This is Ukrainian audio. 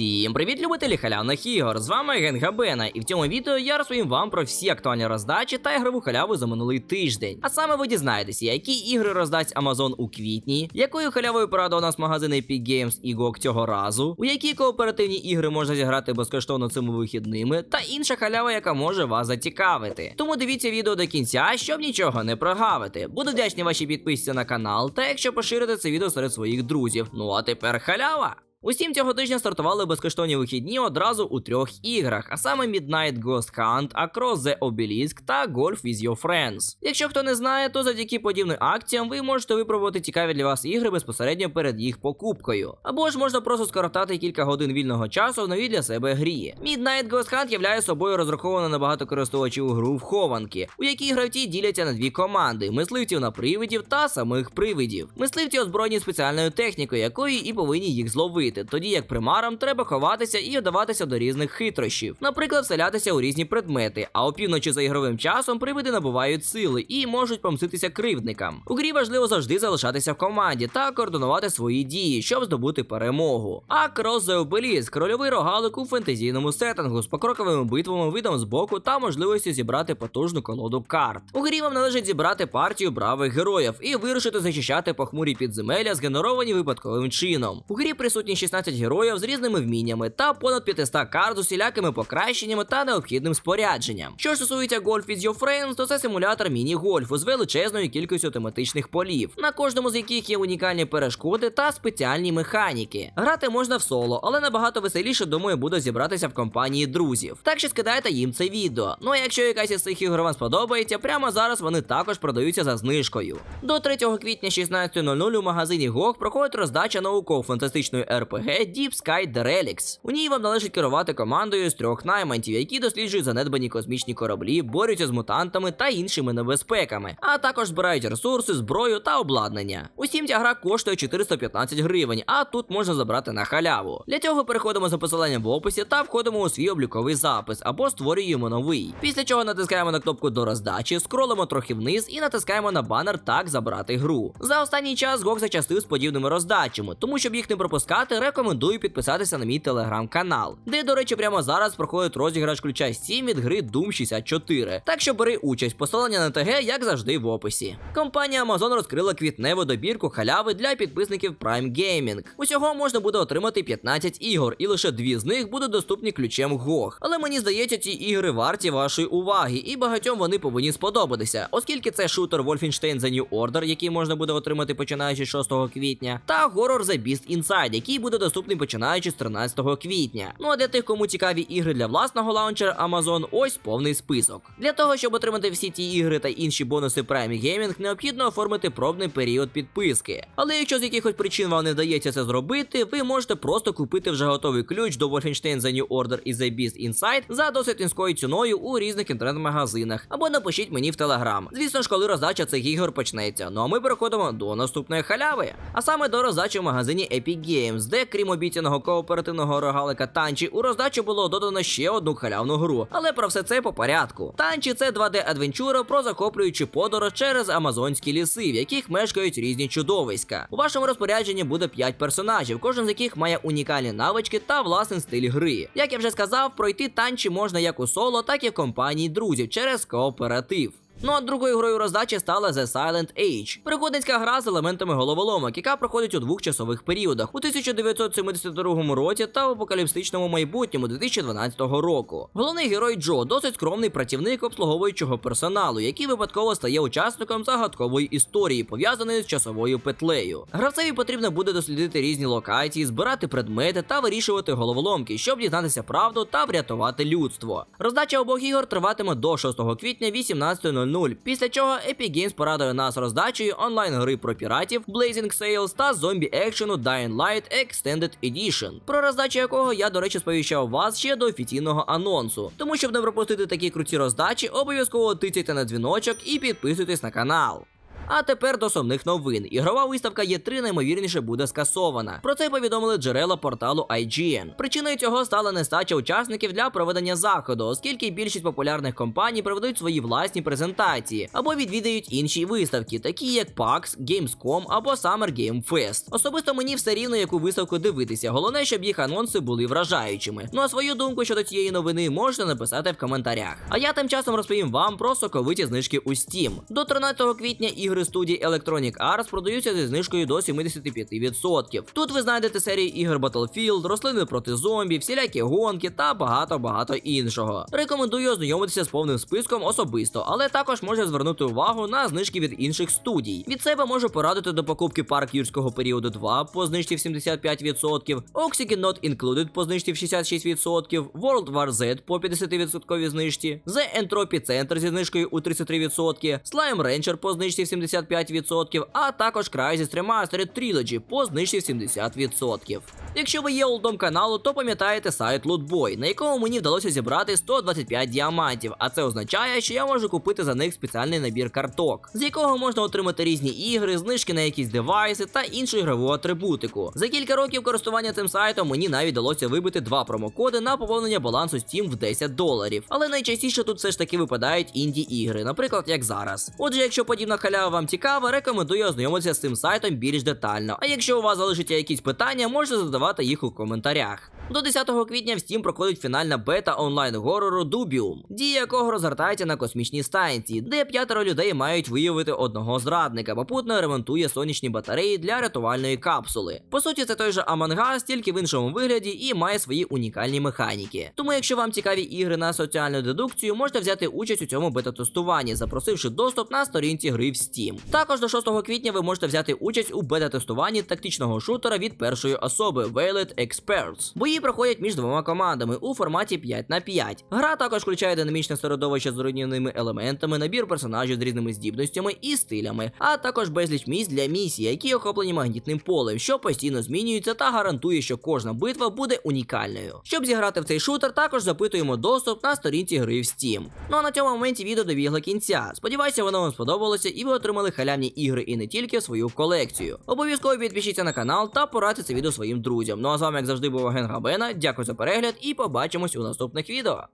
Всім привіт, любителі халявних ігор! З вами Генга Бена, і в цьому відео я розповім вам про всі актуальні роздачі та ігрову халяву за минулий тиждень. А саме ви дізнаєтеся, які ігри роздасть Amazon у квітні, якою халявою порадував нас магазин Epic Games і GOG цього разу, у які кооперативні ігри можна зіграти безкоштовно цими вихідними, та інша халява, яка може вас зацікавити. Тому дивіться відео до кінця, щоб нічого не прогавити. Буду вдячний вашій підписці на канал, та якщо поширите це відео серед своїх друзів. Ну а тепер халява! Усім цього тижня стартували безкоштовні вихідні одразу у трьох іграх, а саме Midnight Ghost Hunt, Across the Obelisk та Golf with Your Friends. Якщо хто не знає, то завдяки подібним акціям ви можете випробувати цікаві для вас ігри безпосередньо перед їх покупкою. Або ж можна просто скоротати кілька годин вільного часу в новій для себе грі. Midnight Ghost Hunt являє собою розраховану на багато користувачів гру в хованки, у якій гравці діляться на дві команди: мисливців на привидів та самих привидів. Мисливці озброєні спеціальною технікою, якою і повинні їх зловити тоді як примарам треба ховатися і вдаватися до різних хитрощів, наприклад, вселятися у різні предмети. А опівночі за ігровим часом привиди набувають сили і можуть помститися кривдникам. У грі важливо завжди залишатися в команді та координувати свої дії, щоб здобути перемогу. А Cross the Obelisk – рольовий рогалик у фентезійному сеттингу з покроковими битвами, видом з боку та можливістю зібрати потужну колоду карт. У грі вам належить зібрати партію бравих героїв і вирушити захищати похмурі підземелля, згенеровані випадковим чином. У грі присутні 16 героїв з різними вміннями та понад 500 карт з усілякими покращеннями та необхідним спорядженням. Що стосується Golf with Your Friends, то це симулятор міні-гольфу з величезною кількістю тематичних полів, на кожному з яких є унікальні перешкоди та спеціальні механіки. Грати можна в соло, але набагато веселіше, думаю, буде зібратися в компанії друзів. Так що скидайте їм це відео. Ну а якщо якась із цих ігор вам сподобається, прямо зараз вони також продаються за знижкою. До 3 квітня 16.00 у магазині GOG проходить роздача науково-фантастичної RPG Deep Sky The Relics. У ній вам належить керувати командою з трьох наймантів, які досліджують занедбані космічні кораблі, борються з мутантами та іншими небезпеками, а також збирають ресурси, зброю та обладнання. Усім ця гра коштує 415 гривень, а тут можна забрати на халяву. Для цього переходимо за посиланням в описі та входимо у свій обліковий запис або створюємо новий. Після чого натискаємо на кнопку до роздачі, скролимо трохи вниз і натискаємо на банер Так забрати гру. За останній час GOG зачастив з подібними роздачами, тому щоб їх не пропускати, рекомендую підписатися на мій телеграм-канал, де, до речі, прямо зараз проходить розіграш ключа Steam від гри Doom 64. Так що бери участь, посилання на ТГ, як завжди, в описі. Компанія Amazon розкрила квітневу добірку халяви для підписників Prime Gaming. Усього можна буде отримати 15 ігор, і лише дві з них будуть доступні ключем GOG. Але мені здається, ці ігри варті вашої уваги, і багатьом вони повинні сподобатися, оскільки це шутер Wolfenstein The New Order, який можна буде отримати починаючи 6 квітня, та Horror The Beast Inside, який буде доступний починаючи з 13 квітня. Ну а для тих, кому цікаві ігри для власного лаунчера Amazon, ось повний список. Для того, щоб отримати всі ті ігри та інші бонуси Prime Gaming, необхідно оформити пробний період підписки. Але якщо з якихось причин вам не вдається це зробити, ви можете просто купити вже готовий ключ до Wolfenstein The New Order і The Beast Inside за досить низькою ціною у різних інтернет-магазинах, або напишіть мені в телеграм. Звісно ж, коли роздача цих ігор почнеться. Ну а ми переходимо до наступної халяви. А саме до роздачі в магазині Epic Games, де крім обіцяного кооперативного рогалика Танчі, у роздачу було додано ще одну халявну гру. Але про все це по порядку. Танчі це 2D адвенчура про захоплюючу подорож через амазонські ліси, в яких мешкають різні чудовиська. У вашому розпорядженні буде 5 персонажів, кожен з яких має унікальні навички та власний стиль гри. Як я вже сказав, пройти танчі можна як у соло, так і в компанії друзів через кооператив. Ну а другою грою роздачі стала The Silent Age. Пригодницька гра з елементами головоломок, яка проходить у двох часових періодах у 1972 році та в апокаліптичному майбутньому 2012 року. Головний герой Джо досить скромний працівник обслуговуючого персоналу, який випадково стає учасником загадкової історії, пов'язаної з часовою петлею. Гравцеві потрібно буде дослідити різні локації, збирати предмети та вирішувати головоломки, щоб дізнатися правду та врятувати людство. Роздача обох ігор триватиме до 6 квітня 18.00, після чого Epic Games порадує нас роздачею онлайн-гри про піратів Blazing Sales та зомбі екшену Dying Light Extended Edition, про роздачу якого я, до речі, сповіщав вас ще до офіційного анонсу. Тому, щоб не пропустити такі круті роздачі, обов'язково тицяйте на дзвіночок і підписуйтесь на канал. А тепер до сумних новин. Ігрова виставка Є3 наймовірніше буде скасована. Про це повідомили джерела порталу IGN. Причиною цього стала нестача учасників для проведення заходу, оскільки більшість популярних компаній проведуть свої власні презентації або відвідають інші виставки, такі як PAX, Gamescom або Summer Game Fest. Особисто мені все рівно, яку виставку дивитися. Головне, щоб їх анонси були вражаючими. Ну а свою думку щодо цієї новини можете написати в коментарях. А я тим часом розповім вам про соковиті знижки у Steam. До 13 квітня ігри студії Electronic Arts продаються зі знижкою до 75%. Тут ви знайдете серії ігор Battlefield, рослини проти зомбі, всілякі гонки та багато-багато іншого. Рекомендую ознайомитися з повним списком особисто, але також може звернути увагу на знижки від інших студій. Від себе можу порадити до покупки парк юрського періоду 2 по знижці в 75%, Oxygen Not Included по знижці в 66%, World War Z по 50% знижці, The Entropy Center зі знижкою у 33%, Slime Rancher по знижці в 75%, а також Crysis Remastered Trilogy по знижці 70%. Якщо ви є олдом каналу, то пам'ятаєте сайт Lootboy, на якому мені вдалося зібрати 125 діамантів, а це означає, що я можу купити за них спеціальний набір карток, з якого можна отримати різні ігри, знижки на якісь девайси та іншу ігрову атрибутику. За кілька років користування цим сайтом мені навіть вдалося вибити два промокоди на поповнення балансу Steam в 10 доларів. Але найчастіше тут все ж таки випадають інді ігри, наприклад, як зараз. Отже, якщо подібна халява вам цікаве, рекомендую ознайомитися з цим сайтом більш детально. А якщо у вас залишаться якісь питання, можете задавати їх у коментарях. До 10 квітня в Steam проходить фінальна бета онлайн горору Dubium, дія якого розгортається на космічній станції, де п'ятеро людей мають виявити одного зрадника, попутно ремонтує сонячні батареї для рятувальної капсули. По суті, це той же Us, тільки в іншому вигляді і має свої унікальні механіки. Тому, якщо вам цікаві ігри на соціальну дедукцію, можете взяти участь у цьому бета-тестуванні, запросивши доступ на сторінці гри в Steam. Також до 6 квітня ви можете взяти участь у бета-тестуванні тактичного шутера від першої особи Veiled Experts. Бої проходять між двома командами у форматі 5 на 5. Гра також включає динамічне середовище з руйнівними елементами, набір персонажів з різними здібностями і стилями, а також безліч місць для місій, які охоплені магнітним полем, що постійно змінюється та гарантує, що кожна битва буде унікальною. Щоб зіграти в цей шутер, також запитуємо доступ на сторінці гри в Steam. Ну а на цьому моменті відео добігло кінця. Сподіваюся, воно вам сподобалося і ви отримали халявні ігри і не тільки свою колекцію. Обов'язково підпишіться на канал та порадьте це відео своїм друзям. Ну а з вами, як завжди, був Агент Габена. Дякую за перегляд і побачимось у наступних відео.